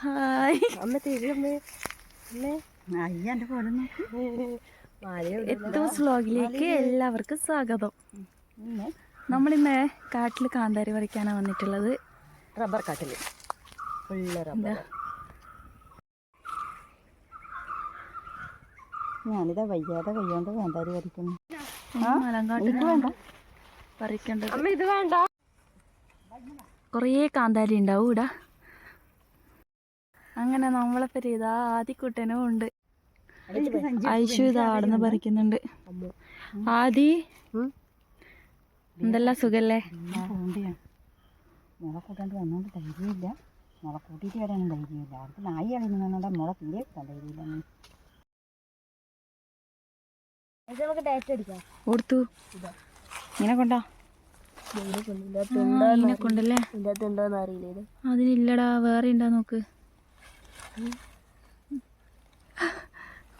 Hi. അമ്മ. തിരിയമ്മേ അമ്മേ പോലെ വ്ലോഗിലേക്ക് എല്ലാവർക്കും സ്വാഗതം. ഇന്ന് നമ്മളിന്ന് കാട്ടിൽ കാന്താരി പറിക്കാനാണ് വന്നിട്ടുള്ളത്. റബ്ബർ കാട്ടിൽ ഫുള്ള് റബ്ബർ. ഞാനിതാ വയ്യാതെ വയ്യാണ്ട് കാന്താരി വരയ്ക്കുന്നു മലങ്കാട്ടിൽ വേണ്ട. പറിക്കേണ്ടത്. അമ്മ ഇത് വേണ്ട. കുറേ കാന്താരി ഉണ്ടാവും ഇവിടെ അങ്ങനെ നമ്മളെ പേര് ഇതാ ആദിക്കുട്ടനും ഉണ്ട് ഐശു ഇതാ ആടുന്ന് പറിക്കുന്നുണ്ട് ആദി എന്തല്ല സുഖല്ലേ അതിനില്ലടാ മുള കൂട്ടാണ്ട് വന്നോണ്ട് ധൈര്യമില്ല മുള കൂട്ടിയിട്ട് വരാനും ധൈര്യമില്ല അവർക്ക് നായി കളിക്കുന്നതുകൊണ്ട് മുള തീരെ കിട്ടാൻ ധൈര്യമില്ല നമുക്ക് ഡയറ്റ് അടിക്കാം കൊടുത്തു ഇങ്ങനെ കൊണ്ടാ ആ, കൊണ്ടല്ലേ ഇതിന്റെ അകത്ത് ഉണ്ടോന്ന് അറിയില്ല ഇത് അതിലില്ലടാ വേറെ ഉണ്ടാ നോക്ക്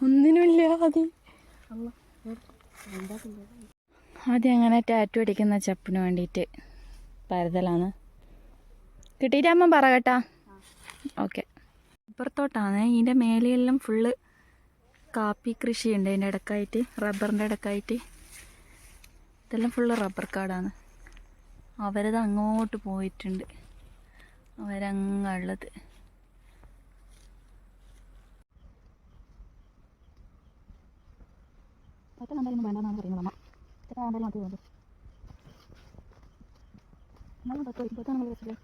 ഒന്നിനുമില്ല ആദ്യം ആദ്യം അങ്ങനെ ടാറ്റു അടിക്കുന്ന ചപ്പിന് വേണ്ടിയിട്ട് പരതലാണ്. കിട്ടിയിട്ടാകുമ്പം പറ കേട്ടാ. ഓക്കെ ഇപ്പുറത്തോട്ടാണ്. ഇതിന്റെ മേലെയെല്ലാം ഫുള്ള് കാപ്പി കൃഷിയുണ്ട്. അതിന്റെ ഇടക്കായിട്ട് റബ്ബറിന്റെ ഇടക്കായിട്ട്. ഇതെല്ലാം ഫുള്ള് റബ്ബർ കാടാണ്. അവരത് അങ്ങോട്ട് പോയിട്ടുണ്ട് അവരങ്ങുള്ളത് ഒറ്റ എന്തായാലും വേണ്ടെന്നാണ് പറയുന്നത് അമ്മ. ഒറ്റ എന്തായാലും മതി വേണ്ടത് എന്നാലും പത്ത് ഇരുപത്താണ് നമ്മൾ വെച്ചല്ലേ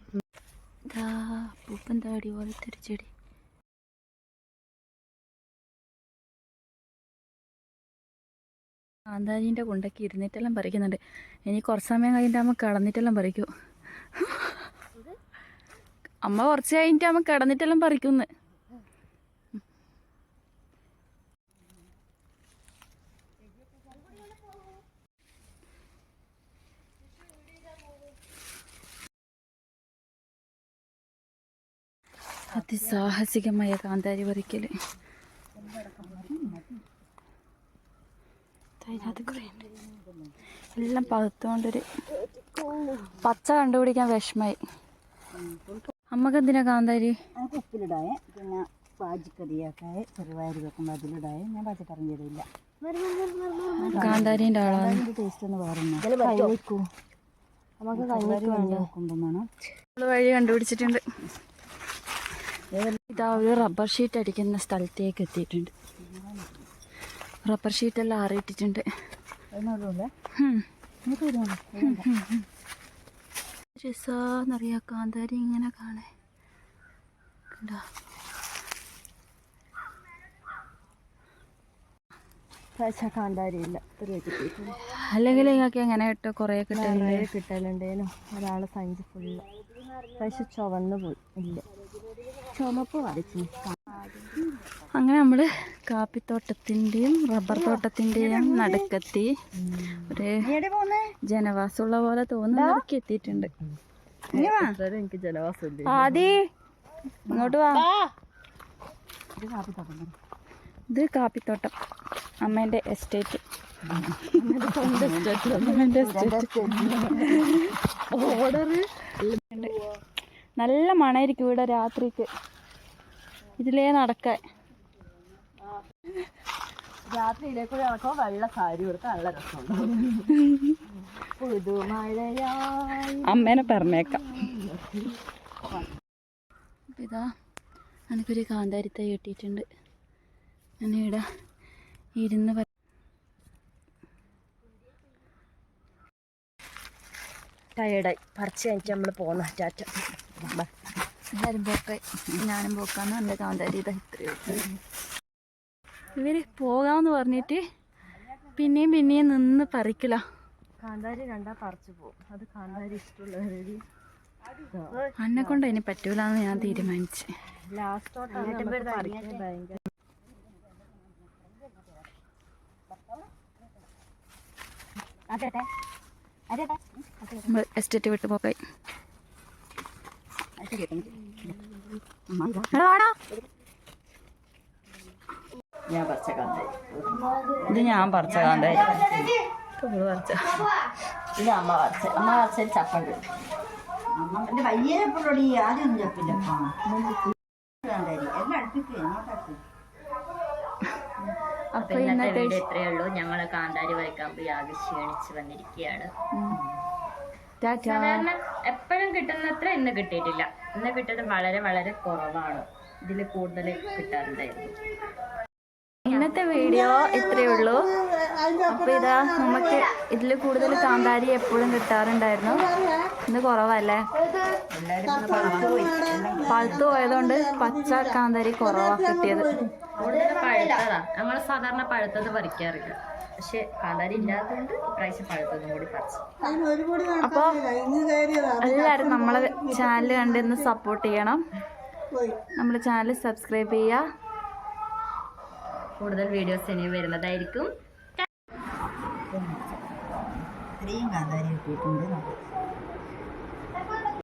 ഇതാ പൂപ്പൻ താടി പോലത്തെ ഒരു ചെടി കാന്താരിന്റെ കുണ്ടൊക്കെ ഇരുന്നിട്ടെല്ലാം പറിക്കുന്നുണ്ട്. ഇനി കുറച്ച് സമയം കഴിഞ്ഞിട്ട് അമ്മ കിടന്നിട്ടെല്ലാം പറിക്കൂ. അമ്മ കുറച്ച് കഴിഞ്ഞിട്ട് അമ്മ കിടന്നിട്ടെല്ലാം പറിക്കുന്നു. അതിസാഹസികമായ കാന്താരി പറിക്കൽ അതിനകത്ത് കുറേ എല്ലാം പകുത്തുകൊണ്ടൊരു പച്ച കണ്ടുപിടിക്കാൻ വിഷമായി. അമ്മയ്ക്ക് എന്തിനാ കാന്താരി ഉപ്പിലിടായേ പിന്നെ പാജിക്കറിയൊക്കെ ചെറുപയർ വെക്കുമ്പോൾ അതിലിടായേ ഞാൻ പച്ചക്കറി ചെയ്തില്ല കാന്താരിന്റെ ആളാണ് ടേസ്റ്റ് ഒന്ന് പറഞ്ഞു നമുക്ക് വെള്ളം വെക്കുമ്പോൾ വേണം. വഴി കണ്ടുപിടിച്ചിട്ടുണ്ട്. ഇതാ ഒരു റബ്ബർ ഷീറ്റ് അടിക്കുന്ന സ്ഥലത്തേക്ക് എത്തിയിട്ടുണ്ട്. റബ്ബർ ഷീറ്റെല്ലാം ആറിയിട്ടിട്ടുണ്ട്. ഹും. നമുക്ക് വരുവാണ് രസാന്നറിയാ കാന്താരി ഇങ്ങനെ കാണേ. കണ്ടോ? കാന്താരി കിട്ടിയിട്ടില്ല അല്ലെങ്കിൽ നിങ്ങൾക്ക് എങ്ങനെ കിട്ടും കുറേ കിട്ടലുണ്ട് കിട്ടലുണ്ടേനു ഒരാളെ സഞ്ചി ഫുള്ള് പക്ഷെ ചുവന്ന് പോയി. ഇല്ല. ചുമപ്പ് വരച്ചു. അങ്ങനെ നമ്മൾ കാപ്പിത്തോട്ടത്തിന്റെയും റബ്ബർ തോട്ടത്തിന്റെയും നടുക്കെത്തി ഒരു ജനവാസമുള്ള പോലെ തോന്നുന്നവർക്ക് എത്തിയിട്ടുണ്ട്. എനിക്ക് ജനവാസം ആദി ഇങ്ങോട്ട് വാ. ഇത് കാപ്പിത്തോട്ടം. അമ്മേന്റെ എസ്റ്റേറ്റ്. നല്ല മണായിരിക്കും ഇവിടെ രാത്രിക്ക്. ഇതിലേ നടക്കാൻ. കൂടെ നടക്കുമ്പോൾ വെള്ള സാരി കൊടുത്ത നല്ല രസമുണ്ട്. അമ്മേനെ പറഞ്ഞേക്കാം. ഇതാ എനിക്കൊരു കാന്താരിത്ത കിട്ടിയിട്ടുണ്ട്. ഞാനിവിടെ ഇരുന്ന് ടയർഡായി പറിച്ച് കഴിഞ്ഞിട്ട് നമ്മൾ പോന്ന ടാറ്റ എല്ലാവരും പോക്കായി ഞാനും പോക്കാന്ന് എന്റെ കാന്താരി ഇതാ ഇത്രയോ ഇവർ പോകാമെന്ന് പറഞ്ഞിട്ട് പിന്നെയും പിന്നെയും നിന്ന് പറിക്കല. കാന്താരി കണ്ടാൽ പറിച്ചു പോകും അത് കാന്താരി ഇഷ്ടമുള്ള അന്നെ കൊണ്ട് അതിന് പറ്റൂലെന്ന് ഞാൻ തീരുമാനിച്ചു. ലാസ്റ്റോട്ടാണ് നമ്മൾ എസ്റ്റേറ്റ് വിട്ട് പോക്കായി. ഞാൻ പറിച്ച കാന്താരി ഇത് ഞാൻ പറിച്ച കാന്തായി ഇവൾ പറിച്ച ഇത് അമ്മ പറിച്ച അമ്മ പറിച്ച ചപ്പുണ്ട്. അമ്മ വയ്യ ചപ്പുള്ളടി ആദ്യം ഒന്നും ചപ്പില്ല. എല്ലാം അടുപ്പിക്ക്. ഇങ്ങോട്ടാക്ക് അപ്പൊ ഇന്നത്തെ വീഡിയോ ഇത്രയേ ഉള്ളൂ. ഞങ്ങൾ കാന്താരി വരയ്ക്കാൻ പോയി ആകെ ക്ഷീണിച്ച് വന്നിരിക്കുകയാണ്. സാധാരണ എപ്പോഴും കിട്ടുന്നത്ര ഇന്ന് കിട്ടിയിട്ടില്ല. ഇന്ന് കിട്ടിയത് വളരെ വളരെ കുറവാണ്. ഇതിൽ കൂടുതൽ കിട്ടാറുണ്ടായിരുന്നു. ഇന്നത്തെ വീഡിയോ ഇത്രയേ ഉള്ളൂ. അപ്പൊ ഇതാ നമുക്ക് ഇതിൽ കൂടുതൽ കാന്താരി എപ്പോഴും കിട്ടാറുണ്ടായിരുന്നു. ഇന്ന് കുറവല്ലേ? പഴുത്ത് പോയി. എല്ലാം പഴുത്ത് പോയതുകൊണ്ട് പച്ച കാന്താരി കുറവാ കിട്ടിയത്. പഴുത്തതാ. നമ്മൾ സാധാരണ പഴുത്തത് പറിക്കാറില്ല. പക്ഷെ കാന്താരി ഇല്ലാത്തതുകൊണ്ട് ഇപ്രാവശ്യം പഴുത്തതും കൂടി പറിച്ചു. അപ്പോൾ എല്ലാവരും നമ്മളെ ചാനൽ കണ്ടിന്ന് സപ്പോർട്ട് ചെയ്യണം. നമ്മുടെ ചാനൽ സബ്സ്ക്രൈബ് ചെയ്യ. കൂടുതൽ വീഡിയോസ് ഇനി വരുന്നതായിരിക്കും. ഇത്രയും കാന്താരി കിട്ടിയിട്ടുണ്ട് നമുക്ക്.